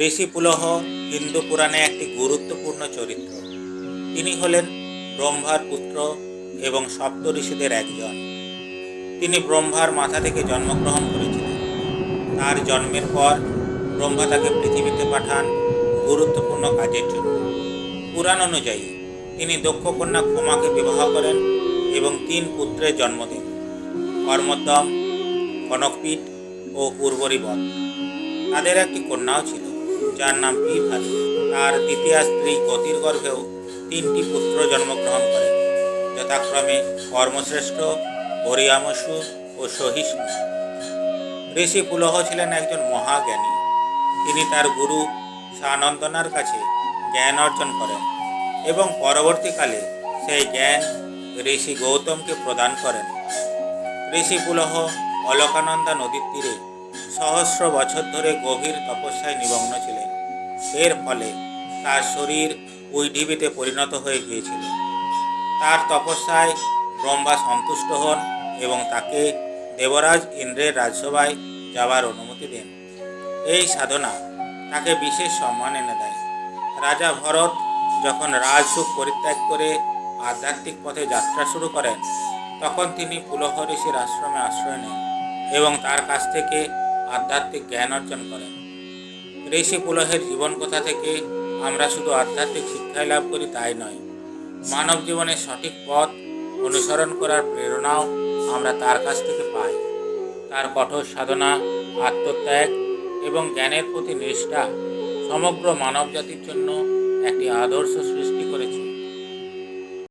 ঋষি পুলহ হিন্দু পুরাণে একটি গুরুত্বপূর্ণ চরিত্র। তিনি হলেন ব্রহ্মার পুত্র এবং সপ্ত ঋষিদের একজন। তিনি ব্রহ্মার মাথা থেকে জন্মগ্রহণ করেছিলেন। তার জন্মের পর ব্রহ্মা তাকে পৃথিবীতে পাঠান গুরুত্বপূর্ণ কাজের জন্য। পুরাণ অনুযায়ী, তিনি দক্ষ কন্যা ক্ষমাকে বিবাহ করেন এবং তিন পুত্রের জন্ম দেন, কর্মোদ্যম, কনকপীঠ ও উর্বরীবধ তাদের একটি কন্যাও ছিল। যার নাম পিভারি তার দ্বিতীয় স্ত্রী গতির গর্ভেও তিনটি পুত্র জন্মগ্রহণ করেন যথাক্রমে কর্মশ্রেষ্ঠ হরিয়ামসু ও সহিষ্ণু। ঋষি পুলহ ছিলেন একজন মহাজ্ঞানী। তিনি তার গুরু সানন্দনার কাছে জ্ঞান অর্জন করেন এবং পরবর্তীকালে সেই জ্ঞান ঋষি গৌতমকে প্রদান করেন। ঋষি পুলহ অলকানন্দা নদীর তীরে সহস্র বছর ধরে গভীর তপস্যায় নিমগ্ন ছিলেন। এর ফলে তার শরীর উইঢিবিতে পরিণত হয়ে গিয়েছিল। তার তপস্যায় ব্রহ্মা সন্তুষ্ট হন এবং তাকে দেবরাজ ইন্দ্রের রাজসভায় যাওয়ার অনুমতি দেন। এই সাধনা তাকে বিশেষ সম্মান এনে দেয়। রাজা ভরত যখন রাজসুখ পরিত্যাগ করে আধ্যাত্মিক পথে যাত্রা শুরু করেন, তখন তিনি পুলহ ঋষির আশ্রমে আশ্রয় নেন এবং তার কাছ থেকে আধ্যাত্মিক জ্ঞান অর্জন করেন। ঋষি পুলহের জীবন কথা থেকে আমরা শুধু আধ্যাত্মিক শিক্ষাই লাভ করি তাই নয়, মানব জীবনের সঠিক পথ অনুসরণ করার প্রেরণাও আমরা তার কাছ থেকে পাই। তার কঠোর সাধনা, আত্মত্যাগ এবং জ্ঞানের প্রতি নিষ্ঠা সমগ্র মানব জাতির জন্য একটি আদর্শ সৃষ্টি